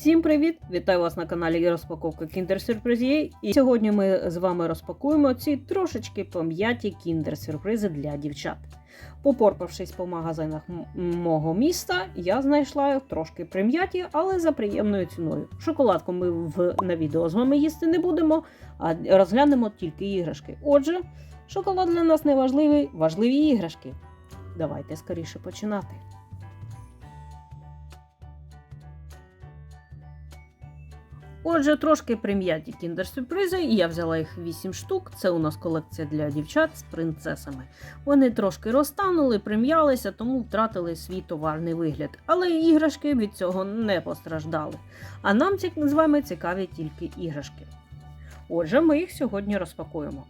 Всім привіт! Вітаю вас на каналі Розпаковка Surprise. І сьогодні ми з вами розпакуємо ці трошечки пом'яті Kinder сюрпризи для дівчат. Попорпавшись по магазинах мого міста, я знайшла трошки прим'яті, але за приємною ціною. Шоколадку ми в, на відео з вами їсти не будемо, а розглянемо тільки іграшки. Отже, шоколад для нас не важливий, важливі іграшки. Давайте скоріше починати. Отже, трошки прим'яті кіндер-сюрпризи, і я взяла їх 8 штук. Це у нас колекція для дівчат з принцесами. Вони трошки розтанули, прим'ялися, тому втратили свій товарний вигляд. Але іграшки від цього не постраждали. А нам з вами цікаві тільки іграшки. Отже, ми їх сьогодні розпакуємо.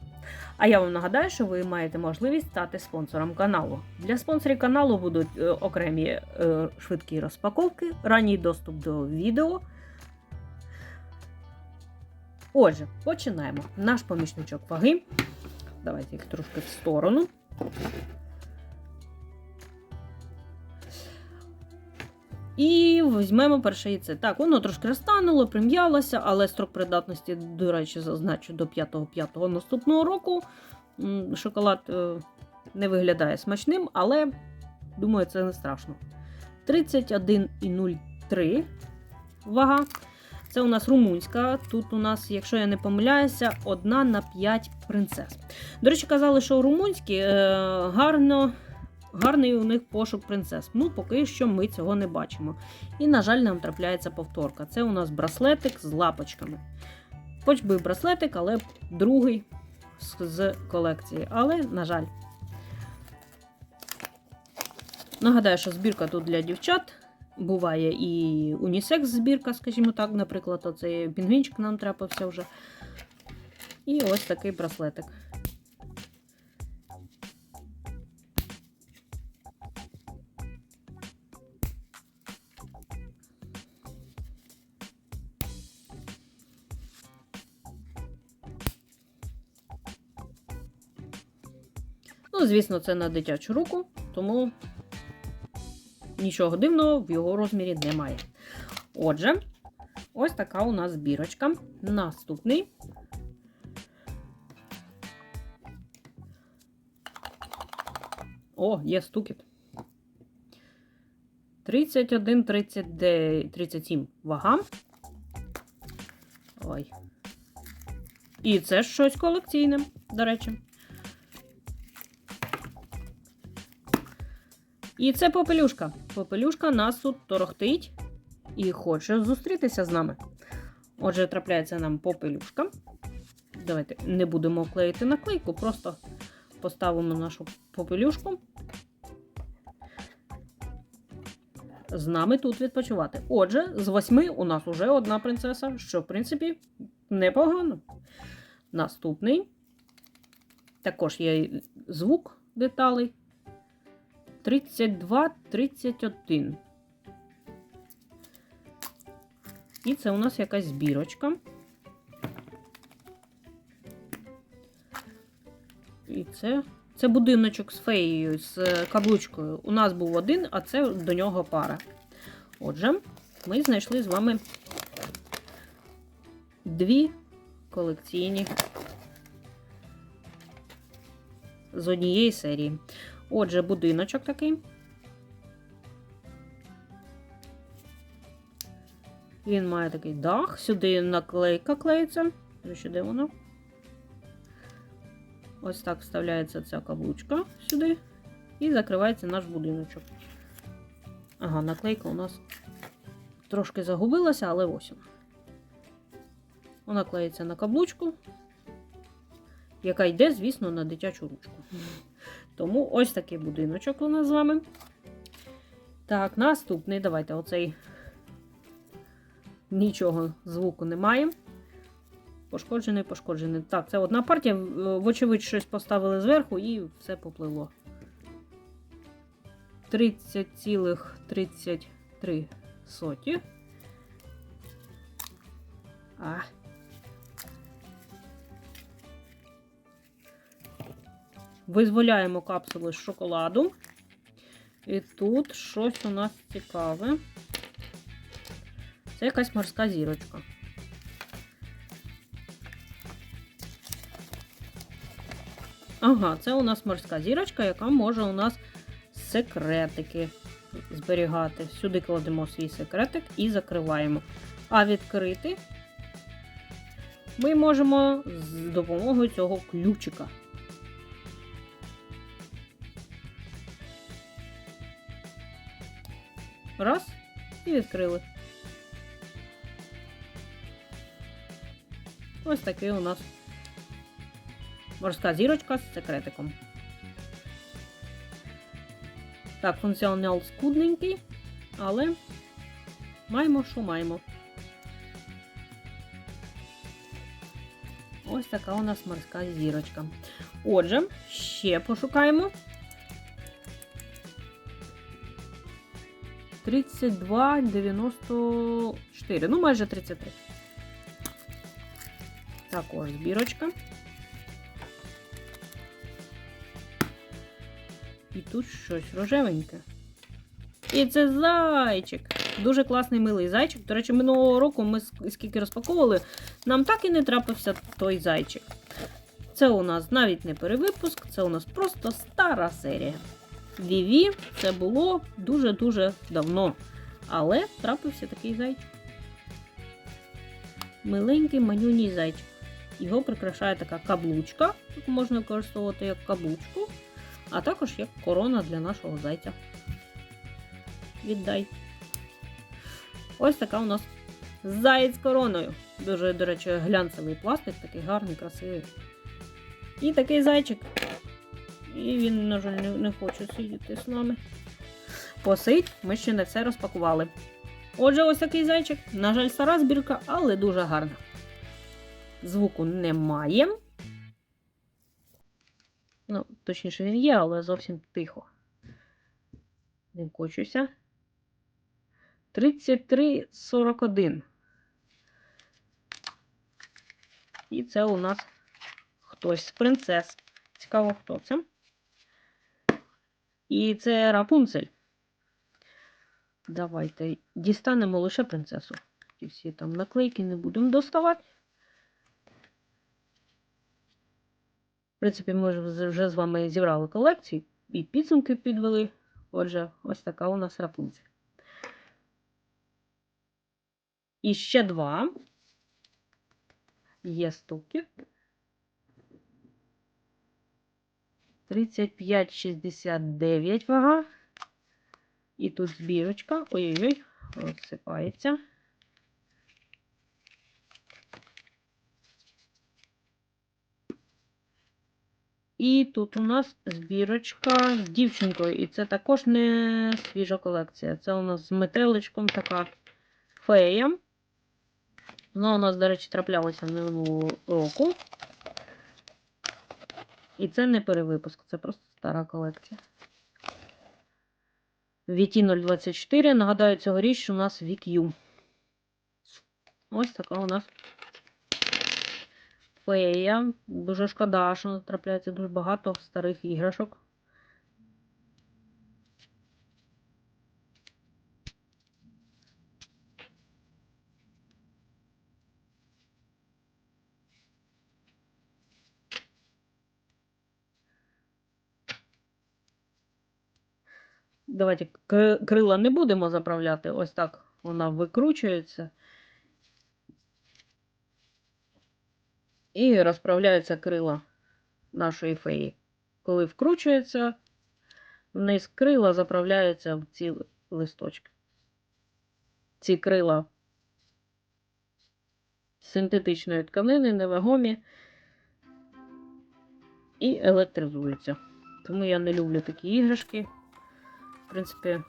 А я вам нагадаю, що ви маєте можливість стати спонсором каналу. Для спонсорів каналу будуть е, окремі е, швидкі розпаковки, ранній доступ до відео. Отже, починаємо. Наш помічничок ваги. Давайте їх трошки в сторону. І візьмемо перше яйце. Так, воно трошки розтануло, прим'ялося, але строк придатності, до речі, зазначу до 5-5 наступного року. Шоколад е, не виглядає смачним, але думаю, це не страшно. 31,03 вага. Це у нас румунська. Тут у нас, якщо я не помиляюся, одна на 5 принцес. До речі, казали, що румунські е, гарно, гарний у них пошук принцес. Ну, поки що ми цього не бачимо. І, на жаль, нам трапляється повторка. Це у нас браслетик з лапочками. Хоч би браслетик, але другий з колекції. Але, на жаль. Нагадаю, що збірка тут для дівчат. Буває і унісекс збірка, скажімо так, наприклад, оцей пінгвінчик нам трапився вже. І ось такий браслетик. Ну, звісно, це на дитячу руку, тому нічого дивного в його розмірі немає. Отже, ось така у нас збірочка. Наступний. О, є стукіт. 31, 39, 37 вага. Ой. І це щось колекційне, до речі. І це попелюшка. Попелюшка нас тут торохтить і хоче зустрітися з нами. Отже, трапляється нам попелюшка. Давайте не будемо клеїти наклейку, просто поставимо нашу попелюшку. З нами тут відпочивати. Отже, з восьми у нас уже одна принцеса, що, в принципі, непогано. Наступний. Також є звук деталей. 32, 31. І це у нас якась збірочка. І це, це будиночок з феєю, з е, каблучкою. У нас був один, а це до нього пара. Отже, ми знайшли з вами дві колекційні з однієї серії. Отже, будиночок такий. Він має такий дах, сюди наклейка клеїться. Речі, де воно? Ось так вставляється ця каблучка сюди. І закривається наш будиночок. Ага, наклейка у нас трошки загубилася, але ось. Вона клеїться на каблучку, яка йде, звісно, на дитячу ручку. Тому ось такий будиночок у нас з вами. Так, наступний. Давайте оцей нічого звуку немає. Пошкоджений, пошкоджений. Так, це одна партія. Вочевидь, щось поставили зверху і все попливло. 30,33 соті. А. Визволяємо капсули з шоколаду. І тут щось у нас цікаве. Це якась морська зірочка. Ага, це у нас морська зірочка, яка може у нас секретики зберігати. Сюди кладемо свій секретик і закриваємо. А відкрити ми можемо з допомогою цього ключика. Раз і відкрили. Ось такий у нас морська зірочка з секретиком. Так, функціонал скудненький, але маємо, що маємо. Ось така у нас морська зірочка. Отже, ще пошукаємо. 32,94. Ну, майже 33. Також збірочка. І тут щось рожевеньке. І це зайчик. Дуже класний милий зайчик. До речі, минулого року ми скільки розпаковували, нам так і не трапився той зайчик. Це у нас навіть не перевипуск, це у нас просто стара серія. Віві це було дуже-дуже давно. Але трапився такий зайчик. Миленький манюній зайчик. Його прикрашає така каблучка. Тут можна використовувати як каблучку, а також як корона для нашого зайця. Віддай. Ось така у нас заєць короною. Дуже, до речі, глянцевий пластик, такий гарний, красивий. І такий зайчик. І він, на жаль, не, не хоче сидіти з нами. Посидь, ми ще не все розпакували. Отже, ось такий зайчик. На жаль, стара збірка, але дуже гарна. Звуку немає. Ну, точніше, він є, але зовсім тихо. Не кочуся. 33,41. І це у нас хтось з принцес. Цікаво, хто це. І це Рапунцель. Давайте дістанемо лише принцесу. Ті всі там наклейки не будемо доставати. В принципі, ми вже з вами зібрали колекцію і підсумки підвели. Отже, ось така у нас Рапунцель. І ще два. Є стуки. 35,69 вага. І тут збірочка. Ой-ой-ой, розсипається. І тут у нас збірочка з дівчинкою. І це також не свіжа колекція. Це у нас з метеличком така фея. Вона у нас, до речі, траплялася минулого року. І це не перевипуск, це просто стара колекція. VT 024. Нагадаю, цьогоріч у нас VQ. Ось така у нас фея. Дуже шкода, що трапляється дуже багато старих іграшок. Давайте крила не будемо заправляти. Ось так вона викручується. І розправляються крила нашої феї. Коли вкручується, вниз крила заправляються в ці листочки. Ці крила синтетичної тканини, невагомі і електризуються. Тому я не люблю такі іграшки. В принципі,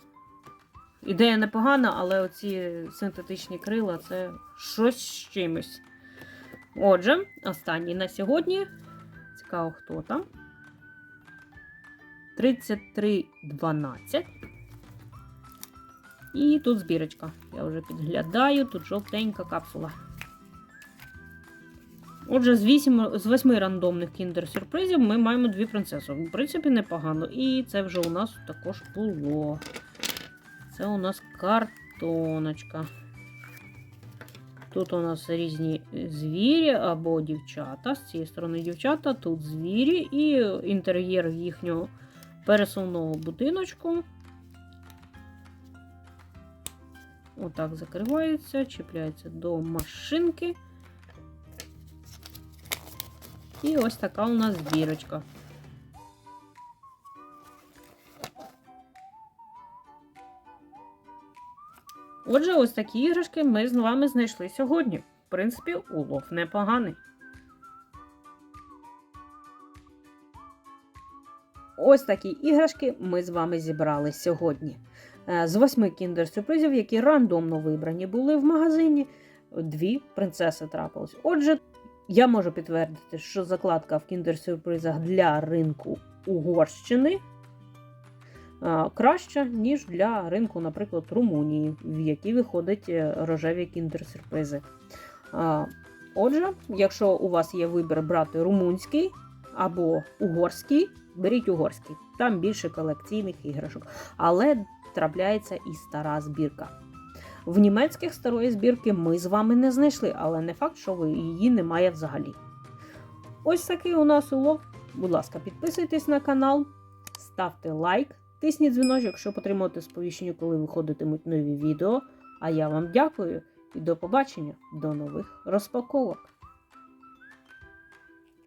ідея непогана, але оці синтетичні крила це щось з чимось. Отже, останній на сьогодні. Цікаво, хто там. 33,12. І тут збірочка. Я вже підглядаю, тут жовтенька капсула. Отже, з 8, з 8 рандомних кіндер-сюрпризів ми маємо дві принцеси. В принципі, непогано. І це вже у нас також було. Це у нас картоночка. Тут у нас різні звірі або дівчата. З цієї сторони дівчата, тут звірі і інтер'єр їхнього пересувного будиночку. Отак закривається, чіпляється до машинки. І ось така у нас збірочка. Отже, ось такі іграшки ми з вами знайшли сьогодні. В принципі, улов непоганий. Ось такі іграшки ми з вами зібрали сьогодні. Е, З восьми кіндер-сюрпризів, які рандомно вибрані були в магазині, дві принцеси трапились. Отже, я можу підтвердити, що закладка в кіндер-сюрпризах для ринку Угорщини краща, ніж для ринку, наприклад, Румунії, в якій виходять е, рожеві кіндер-сюрпризи. Отже, якщо у вас є вибір брати румунський або угорський, беріть угорський. Там більше колекційних іграшок. Але трапляється і стара збірка. В німецьких старої збірки ми з вами не знайшли, але не факт, що її немає взагалі. Ось такий у нас улов. Будь ласка, підписуйтесь на канал, ставте лайк, тисніть дзвіночок, щоб отримати сповіщення, коли виходитимуть нові відео. А я вам дякую і до побачення, до нових розпаковок.